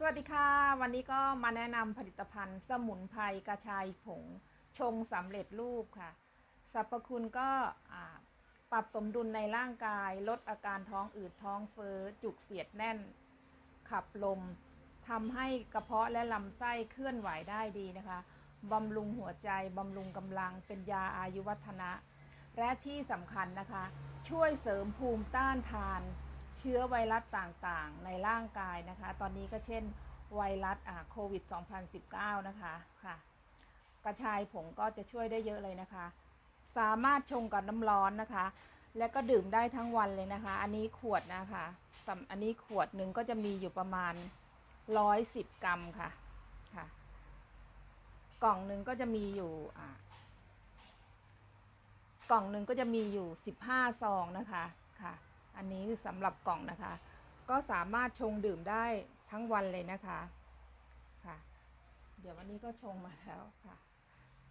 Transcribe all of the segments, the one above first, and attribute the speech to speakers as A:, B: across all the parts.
A: สวัสดีค่ะ วันนี้ก็มาแนะนำผลิตภัณฑ์สมุนไพรกระชายผง ชงสำเร็จรูปค่ะสรรพคุณก็ปรับสมดุลในร่างกาย ลดอาการท้องอืดท้องเฟ้อ จุกเสียดแน่น ขับลมทำให้กระเพาะและลำไส้เคลื่อนไหวได้ดีนะคะบำรุงหัวใจบำรุงกำลังเป็นยาอายุวัฒนะ และที่สำคัญนะคะ ช่วยเสริมภูมิต้านทาน เชื้อไวรัสต่างๆ ในร่างกายนะคะ ตอนนี้ก็เช่นไวรัสโควิด 2019 นะคะค่ะ กระชายผงก็จะช่วยได้เยอะเลยนะคะ สามารถชงกับน้ำร้อนนะคะ และก็ดื่มได้ทั้งวันเลยนะคะ อันนี้ขวดนะคะอันนี้ขวดหนึ่งก็จะมีอยู่ประมาณ 110 กรัมค่ะค่ะ กล่องหนึ่งก็จะมีอยู่กล่องหนึ่งก็จะมีอยู่ 15 ซองนะคะค่ะ อันนี้คือสำหรับกล่องนะคะ ก็สามารถชงดื่มได้ทั้งวันเลยนะคะค่ะ เดี๋ยววันนี้ก็ชงมาแล้วค่ะ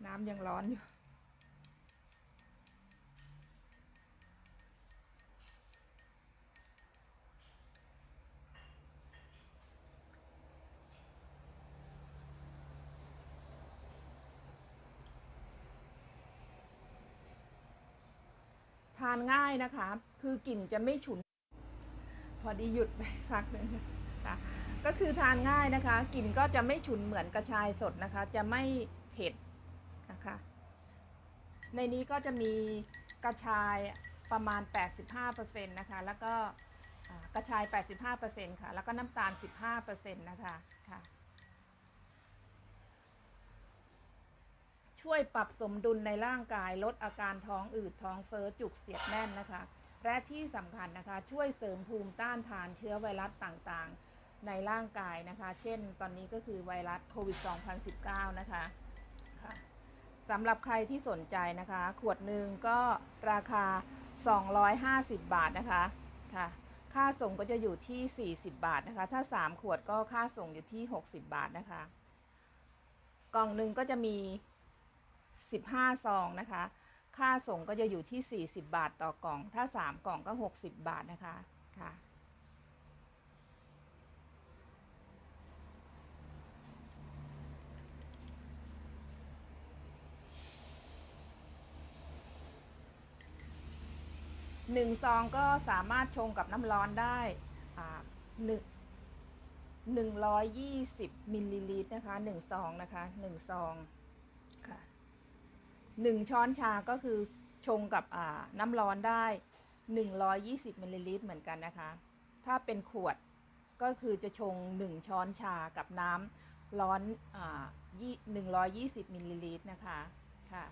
A: น้ำยังร้อนอยู่ ทานง่ายนะคะ คือกลิ่นจะไม่ฉุน พอดีหยุดไปพักหนึ่งค่ะก็คือทานง่ายนะคะ กลิ่นก็จะไม่ฉุนเหมือนกระชายสดนะคะ จะไม่เผ็ดนะคะ ในนี้ก็จะมีกระชายประมาณ 85%นะคะ แล้วก็กระชาย 85%ค่ะ แล้วก็น้ำตาล 15%นะคะค่ะ ช่วยปรับสมดุลในร่างกายลดอาการท้องอืดท้องเฟ้อจุกเสียดแน่นนะคะ และที่สำคัญนะคะ ช่วยเสริมภูมิต้านทานเชื้อไวรัสต่างๆ ในร่างกายนะคะ เช่น ตอนนี้ก็คือไวรัสโควิด 2019 นะคะค่ะสำหรับใครที่สนใจนะคะ ขวดหนึ่งก็ราคา 250 บาทนะคะค่ะค่าส่งก็จะอยู่ที่ 40 บาทนะคะ ถ้า 3 ขวดก็ค่าส่งอยู่ที่ 60 บาทนะคะ กล่องหนึ่งก็จะมี 15 ซองนะคะ ค่าส่งก็จะอยู่ที่ 40 บาทต่อกล่อง ถ้า 3 กล่องก็ 60 บาทนะคะ ค่ะ หนึ่งซองก็สามารถชงกับน้ำร้อนได้หนึ่งหนึ่งร้อยยี่สิบมิลลิลิตรนะคะหนึ่งซองนะคะหนึ่งซอง หนึ่งช้อนชาก็คือชงกับน้ำร้อนได้ 120มิลลิลิตรเหมือนกันนะคะ ถ้าเป็นขวดก็คือจะชง 1 ช้อนชากับน้ำร้อนอ่า120มิลลิลิตรนะคะค่ะ